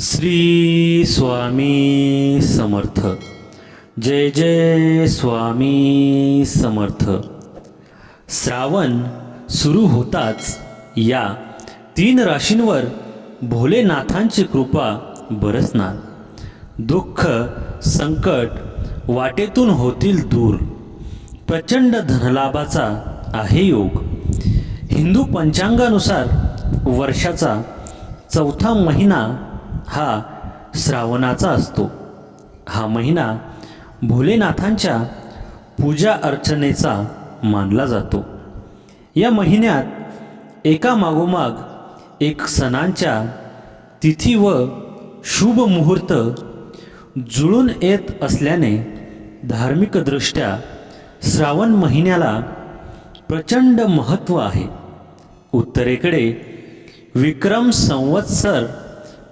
श्री स्वामी समर्थ. जय जय स्वामी समर्थ. श्रावण सुरू होताच या तीन राशींवर भोलेनाथांची कृपा बरसणार. दुःख संकट वाटेतून होतील दूर. प्रचंड धनलाभाचा आहे योग. हिंदू पंचांगानुसार वर्षाचा चौथा महिना हा श्रावणाचा असतो. हा महिना भोलेनाथांच्या पूजा अर्चनेचा मानला जातो. या महिन्यात एका मागोमाग एक सणांच्या तिथी व शुभ मुहूर्त जुळून येत असल्याने धार्मिकदृष्ट्या श्रावण महिन्याला प्रचंड महत्त्व आहे. उत्तरेकडे विक्रम संवत्सर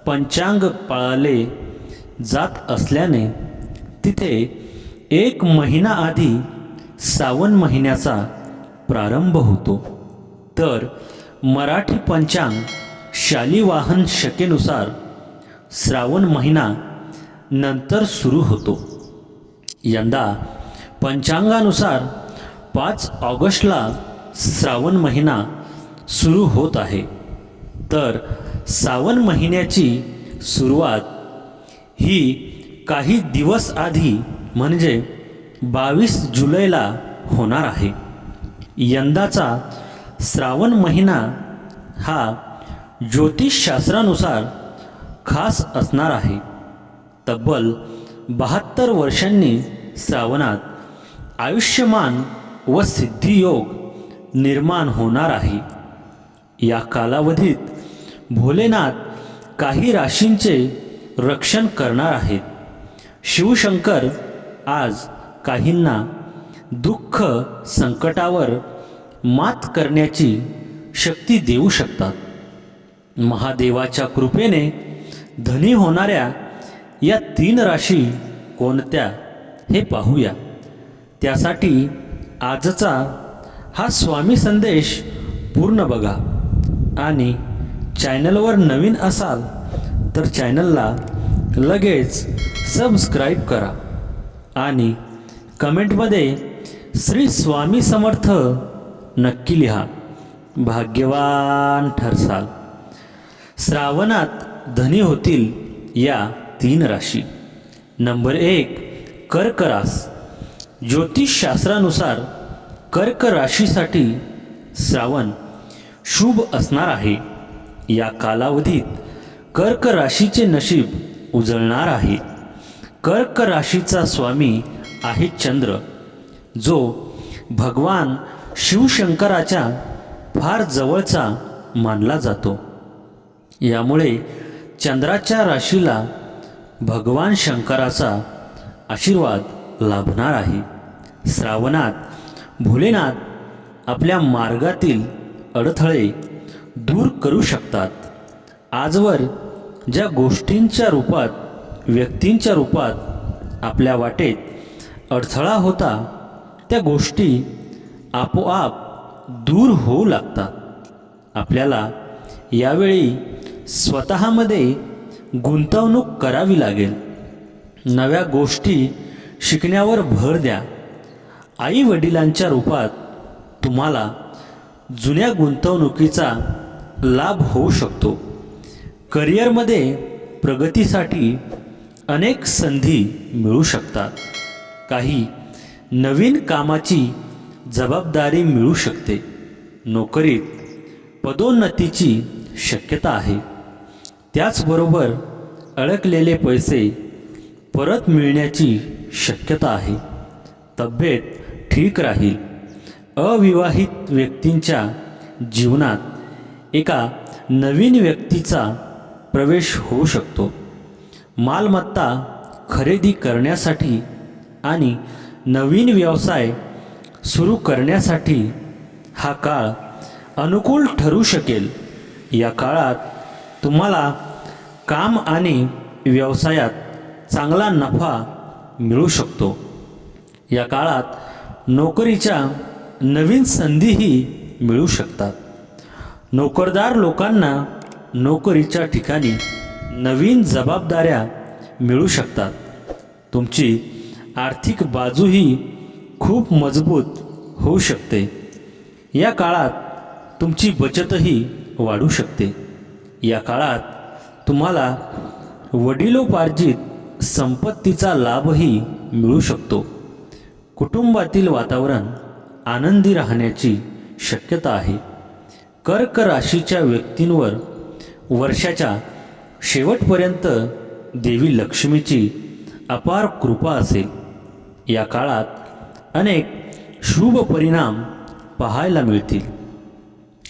पंचांग पाळले जात असल्याने तिथे एक महिना आधी श्रावण महिन्याचा प्रारंभ होतो. तर मराठी पंचांग शालिवाहन शकेनुसार श्रावण महिना नंतर सुरू होतो. यंदा पंचांगानुसार पाच ऑगस्टला श्रावण महिना सुरू होत आहे. तर श्रावण महिन्याची सुरुवात ही काही दिवस आधी म्हणजे बावीस जुलैला होणार आहे. यंदाचा श्रावण महिना हा ज्योतिषशास्त्रानुसार खास असणार आहे. तब्बल बहात्तर वर्षांनी श्रावणात आयुष्यमान व सिद्धियोग निर्माण होणार आहे. या कालावधीत भोलेनाथ काही राशींचे रक्षण करणार आहेत. शिवशंकर आज काहींना दुःख संकटावर मात करण्याची शक्ती देऊ शकतात. महादेवाच्या कृपेने धनी होणाऱ्या या तीन राशी कोणत्या हे पाहूया. त्यासाठी आजचा हा स्वामी संदेश पूर्ण बघा आणि चॅनलवर नवीन असाल तर चॅनलला लगेच सबस्क्राईब करा आणि कमेंटमध्ये श्री स्वामी समर्थ नक्की लिहा. भाग्यवान ठरसाल. श्रावणात धनी होतील या तीन राशी. नंबर एक कर्क रास. ज्योतिषशास्त्रानुसार कर्क राशीसाठी श्रावण शुभ असणार आहे. या कालावधीत कर्क राशीचे नशीब उजळणार आहे. कर्क राशीचा स्वामी आहे चंद्र जो भगवान शिवशंकराच्या फार जवळचा मानला जातो. यामुळे चंद्राच्या राशीला भगवान शंकराचा आशीर्वाद लाभणार आहे. श्रावणात भोलेनाथ आपल्या मार्गातील अडथळे दूर करू शकतात. आजवर ज्या गोष्टींच्या रूपात व्यक्तींच्या रूपात आपल्या वाटेत अडथळा होता त्या गोष्टी आपोआप दूर होऊ लागतात. आपल्याला यावेळी स्वतःमध्ये गुंतवणूक करावी लागेल. नव्या गोष्टी शिकण्यावर भर द्या. आई वडिलांच्या रूपात तुम्हाला जुन्या गुंतवणुकीचा लाभ होऊ शकतो. करिअरमध्ये प्रगतीसाठी अनेक संधी मिळू शकतात. काही नवीन कामाची जबाबदारी मिळू शकते. नोकरीत पदोन्नतीची शक्यता आहे. त्याचबरोबर अडकलेले पैसे परत मिळण्याची शक्यता आहे. तब्येत ठीक राहील. अविवाहित व्यक्तींच्या जीवनात एका नवीन व्यक्तीचा प्रवेश होऊ शकतो. मालमत्ता खरेदी करण्यासाठी आणि नवीन व्यवसाय सुरू करण्यासाठी हा काळ अनुकूल ठरू शकेल. या काळात तुम्हाला काम आणि व्यवसायात चांगला नफा मिळू शकतो. या काळात नोकरीच्या नवीन संधीही मिळू शकतात. नोकरदार लोकांना नोकरीच्या ठिकाणी नवीन जबाबदाऱ्या मिळू शकतात. तुमची आर्थिक बाजूही खूप मजबूत होऊ शकते. या काळात तुमची बचतही वाढू शकते. या काळात तुम्हाला वडिलोपार्जित संपत्तीचा लाभही मिळू शकतो. कुटुंबातील वातावरण आनंदी राहण्याची शक्यता आहे. कर्क राशीच्या व्यक्तींवर वर्षाच्या शेवटपर्यंत देवी लक्ष्मीची अपार कृपा असेल. या काळात अनेक शुभ परिणाम पाहायला मिळतील.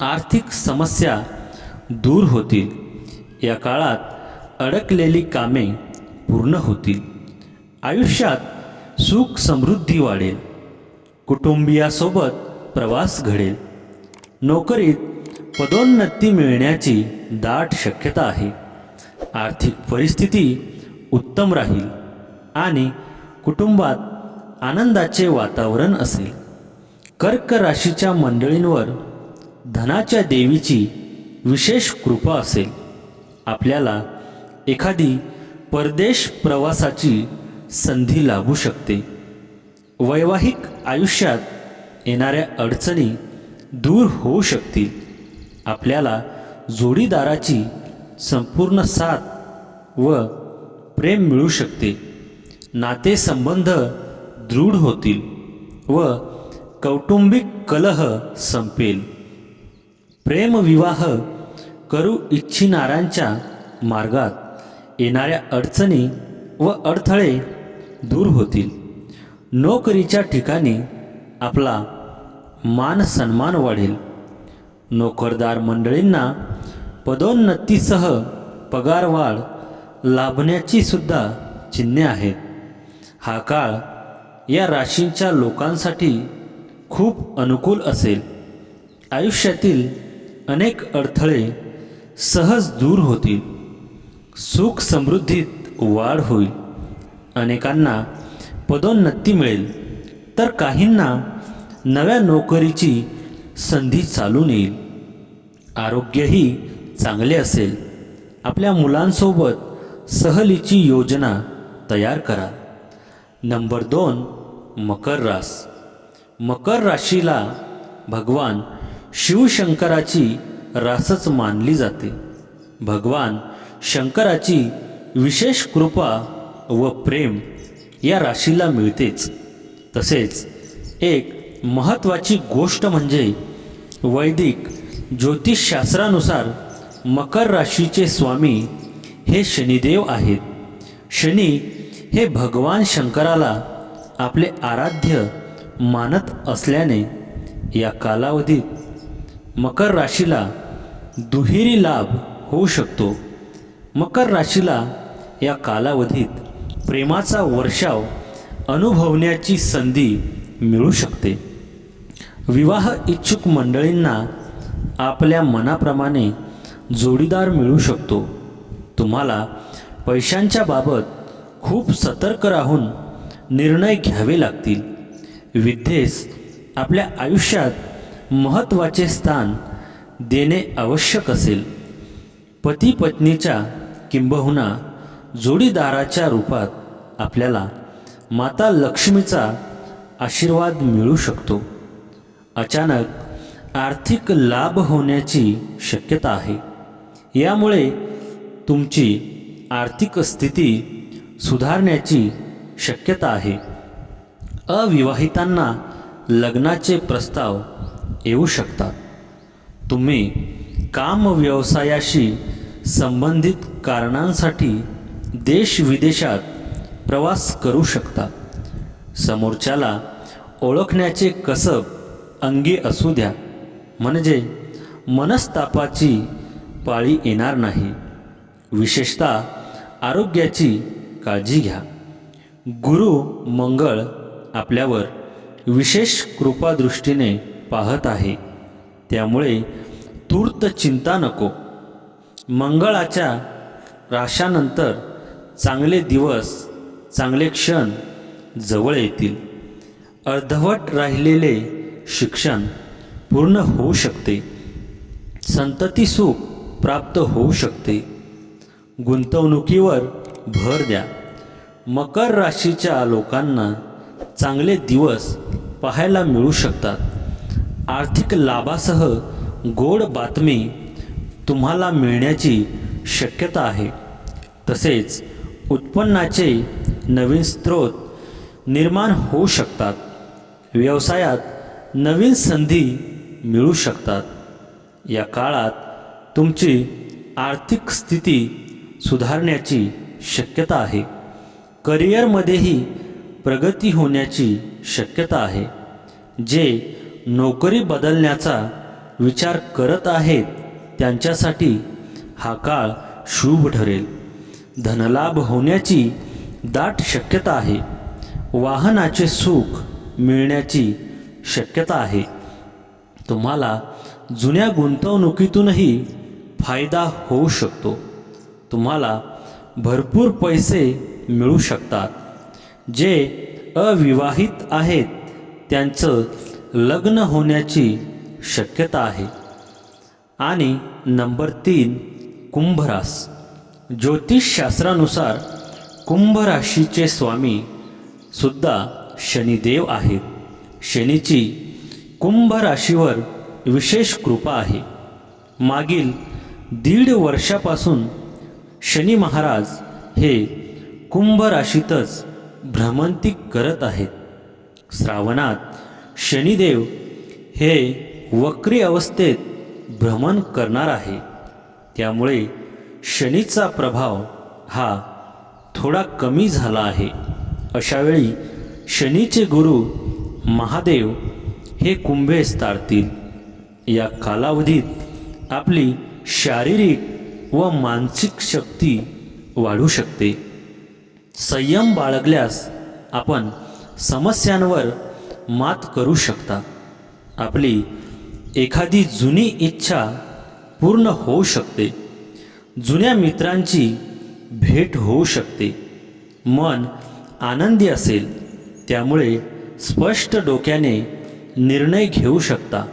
आर्थिक समस्या दूर होतील. या काळात अडकलेली कामे पूर्ण होतील. आयुष्यात सुख समृद्धी वाढेल. कुटुंबियासोबत प्रवास घडेल. नोकरीत पदोन्नती मिळण्याची दाट शक्यता आहे. आर्थिक परिस्थिती उत्तम राहील आणि कुटुंबात आनंदाचे वातावरण असेल. कर्क राशीच्या मंडळींवर धनाच्या देवीची विशेष कृपा असेल. आपल्याला एखादी परदेश प्रवासाची संधी लाभू शकते. वैवाहिक आयुष्यात येणाऱ्या अडचणी दूर होऊ शकतील. आपल्याला जोडीदाराची संपूर्ण साथ व प्रेम मिळू शकते. नातेसंबंध दृढ होतील व कौटुंबिक कलह संपेल. प्रेमविवाह करू इच्छिणाऱ्यांच्या मार्गात येणाऱ्या अडचणी व अडथळे दूर होतील. नोकरीच्या ठिकाणी आपला मान सन्मान वाढेल. नोकरदार मंडळींना पदोन्नतीसह पगारवाढ लाभण्याची सुद्धा चिन्हे आहेत. हा काळ या राशींच्या लोकांसाठी खूप अनुकूल असेल. आयुष्यातील अनेक अडथळे सहज दूर होतील. सुख समृद्धीत वाढ होईल. अनेकांना पदोन्नती मिळेल. तर काहींना नव्या नोकरीची संधी चालून येईल आरोग्यही चांगले असेल. आपल्या मुलांसोबत सहलीची योजना तयार करा. नंबर दोन मकर रास. मकर राशीला भगवान शिवशंकराची रासच मानली जाते. भगवान शंकराची विशेष कृपा व प्रेम या राशीला मिळतेच. तसेच एक महत्त्वाची गोष्ट म्हणजे वैदिक ज्योतिषशास्त्रानुसार मकर राशीचे स्वामी हे शनिदेव आहेत. शनी हे भगवान शंकराला आपले आराध्य मानत असल्याने या कालावधीत मकर राशीला दुहेरी लाभ होऊ शकतो. मकर राशीला या कालावधीत प्रेमाचा वर्षाव अनुभवण्याची संधी मिळू शकते. विवाह इच्छुक मंडळींना आपल्या मनाप्रमाणे जोडीदार मिळू शकतो. तुम्हाला पैशांच्या बाबत खूप सतर्क राहून निर्णय घ्यावे लागतील. विद्येस आपल्या आयुष्यात महत्त्वाचे स्थान देणे आवश्यक असेल. पती पत्नीच्या किंबहुना जोडीदाराच्या रूपात आपल्याला माता लक्ष्मीचा आशीर्वाद मिळू शकतो. अचानक आर्थिक लाभ होण्याची शक्यता आहे. यामुळे तुमची आर्थिक स्थिती सुधारण्याची शक्यता आहे. अविवाहितांना लग्नाचे प्रस्ताव येऊ शकतात. तुम्ही काम व्यवसायाशी संबंधित कारणांसाठी देश विदेशात प्रवास करू शकता. समोरच्याला ओळखण्याचे कसब अंगी असू द्या. म्हणजे मनस्तापाची पाळी येणार नाही. विशेषतः आरोग्याची काळजी घ्या. गुरु मंगळ आपल्यावर विशेष कृपादृष्टीने पाहत आहे. त्यामुळे तूर्त चिंता नको. मंगळाच्या राशानंतर चांगले दिवस चांगले क्षण जवळ येतील. अर्धवट राहिलेले शिक्षण पूर्ण होऊ शकते. संतती सुख प्राप्त होऊ शकते. गुंतवणुकीवर भर द्या. मकर राशीच्या लोकांना चांगले दिवस पाहायला मिळू शकतात. आर्थिक लाभासह गोड बातमी तुम्हाला मिळण्याची शक्यता आहे. तसेच उत्पन्नाचे नवीन स्रोत निर्माण होऊ शकतात. व्यवसायात नवीन संधी मिळू शकतात. या काळात तुमची आर्थिक स्थिती सुधारण्याची शक्यता आहे. करिअरमध्येही प्रगती होण्याची शक्यता आहे. जे नोकरी बदलण्याचा विचार करत आहेत त्यांच्यासाठी हा काळ शुभ ठरेल. धनलाभ होण्याची दाट शक्यता आहे. वाहनाचे सुख मिळण्याची शक्यता आहे. तुम्हाला जुन्या गुंतवणुकीतूनही फायदा होऊ शकतो. तुम्हाला भरपूर पैसे मिळू शकतात. जे अविवाहित आहेत त्यांचं लग्न होण्याची शक्यता आहे. आणि नंबर तीन कुंभरास. ज्योतिषशास्त्रानुसार कुंभ राशीचे स्वामी सुद्धा शनिदेव आहेत शनीची कुंभ राशीवर विशेष कृपा आहे. मागील दीड वर्षापासून शनी महाराज हे कुंभ राशीतच भ्रमंती करत आहेत. श्रावणात शनिदेव हे वक्री अवस्थेत भ्रमण करणार आहे. त्यामुळे शनीचा प्रभाव हा थोडा कमी झाला आहे. अशावेळी शनीचे गुरु महादेव हे कुंभेस तारतील या कालावधीत आपली शारीरिक व मानसिक शक्ती वाढू शकते. संयम बाळगल्यास आपण समस्यांवर मात करू शकता. आपली एखादी जुनी इच्छा पूर्ण होऊ शकते. जुन्या मित्रांची भेट होऊ शकते. मन आनंदी असेल त्यामुळे स्पष्ट डोक्याने निर्णय घेऊ शकता.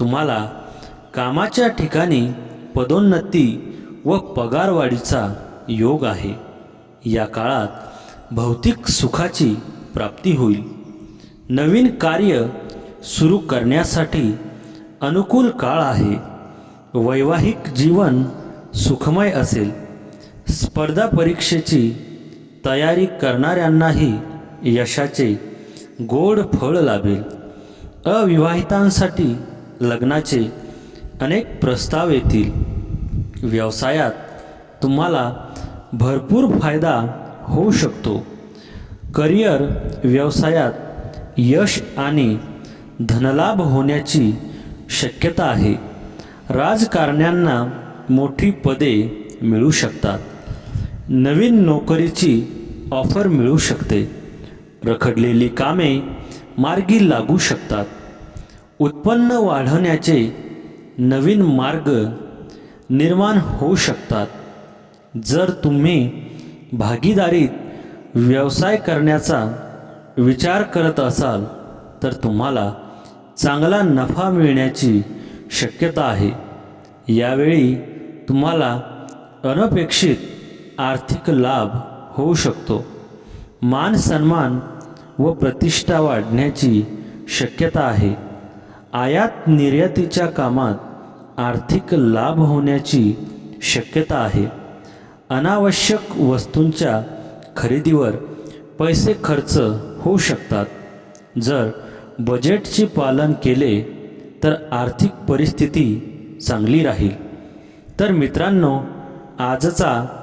तुम्हाला कामाच्या ठिकाणी पदोन्नती व पगारवाढीचा योग आहे. या काळात भौतिक सुखाची प्राप्ती होईल. नवीन कार्य सुरू करण्यासाठी अनुकूल काळ आहे. वैवाहिक जीवन सुखमय असेल. स्पर्धा परीक्षेची तयारी करणाऱ्यांनाही यशाचे गोड फळ लाभेल. अविवाहितांसाठी लग्नाचे अनेक प्रस्ताव येतील. व्यवसायात तुम्हाला भरपूर फायदा होऊ शकतो. करिअर व्यवसायात यश आणि धनलाभ होण्याची शक्यता आहे. राजकारण्यांना मोठी पदे मिळू शकतात. नवीन नोकरीची ऑफर मिळू शकते. रखडलेली कामे मार्गी लागू शकतात. उत्पन्न वाढवण्याचे नवीन मार्ग निर्माण होऊ शकतात. जर तुम्ही भागीदारीत व्यवसाय करण्याचा विचार करत असाल तर तुम्हाला चांगला नफा मिळण्याची शक्यता आहे. यावेळी तुम्हाला अनपेक्षित आर्थिक लाभ होऊ शकतो. मान सन्मान व प्रतिष्ठा वाढण्याची शक्यता आहे. आयात निर्यातीच्या कामात आर्थिक लाभ होण्याची शक्यता आहे. अनावश्यक वस्तूंच्या खरेदीवर पैसे खर्च होऊ शकतात. जर बजेटचे पालन केले तर आर्थिक परिस्थिती चांगली राहील. तर मित्रांनो आजचा